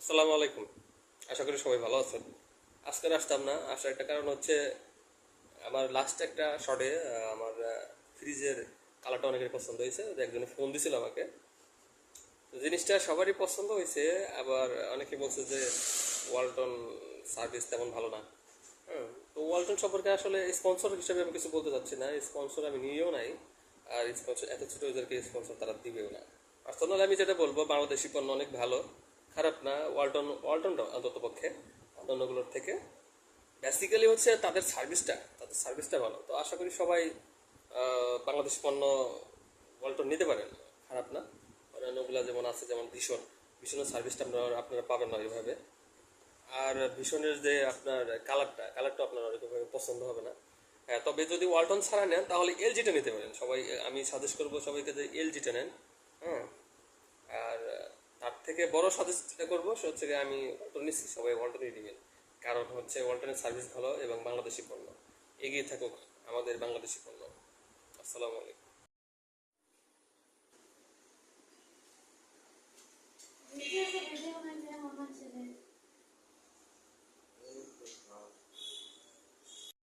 আসসালামু আলাইকুম। আশা করি সবাই ভালো আছেন। আজকে আসতাম না, আসার একটা কারণ হচ্ছে আমার লাস্ট একটা শটে আমার ফ্রিজের কালারটা অনেকের পছন্দ হয়েছে। একজনে ফোন দিছিল আমাকে। জিনিসটা সবারই পছন্দ হয়েছে, আবার অনেকে বলছে যে ওয়ালটন সার্ভিস তেমন ভালো না। হ্যাঁ তো ওয়ালটন সম্পর্কে আসলে স্পন্সর হিসেবে আমি কিছু বলতে চাচ্ছি না। স্পন্সর আমি নিয়েও নাই, আর স্পন্সর এত ছোটো ওদেরকে স্পন্সর তারা দিবেও না। আর পার্সোনালি আমি যেটা বলব, বাংলাদেশি পণ্য অনেক ভালো। খারাপ না, ওয়ালটন ওয়ালটনটা অন্তত পক্ষে, অন্যগুলোর থেকে। বেসিক্যালি হচ্ছে তাদের সার্ভিসটা তাদের সার্ভিসটা ভালো। তো আশা করি সবাই বাংলাদেশ পণ্য ওয়ালটন নিতে পারেন। খারাপ না। অন্যান্যগুলো যেমন আছে, যেমন ভীষণ ভীষণের সার্ভিসটা আপনারা আপনারা পাবেন না ওইভাবে। আর ভীষণের যে আপনার কালারটা কালারটা আপনার ওইভাবে পছন্দ হবে না। হ্যাঁ তবে যদি ওয়ালটন ছাড়া নেন, তাহলে এলজিটা নিতে পারেন। সবাই, আমি সাজেস্ট করব সবাইকে যে এলজিটা নেন। হ্যাঁ থেকে বড় সাজেস্ট যেটা করব, সে হচ্ছে আমি ওয়ালটন নিচ্ছি, সবাই ওয়ালটনই নেবেন কারণ হচ্ছে ওয়ালটনের সার্ভিস ভালো এবং বাংলাদেশি পণ্য। এগিয়ে থাকুক আমাদের বাংলাদেশি পণ্য। আসসালামু আলাইকুম।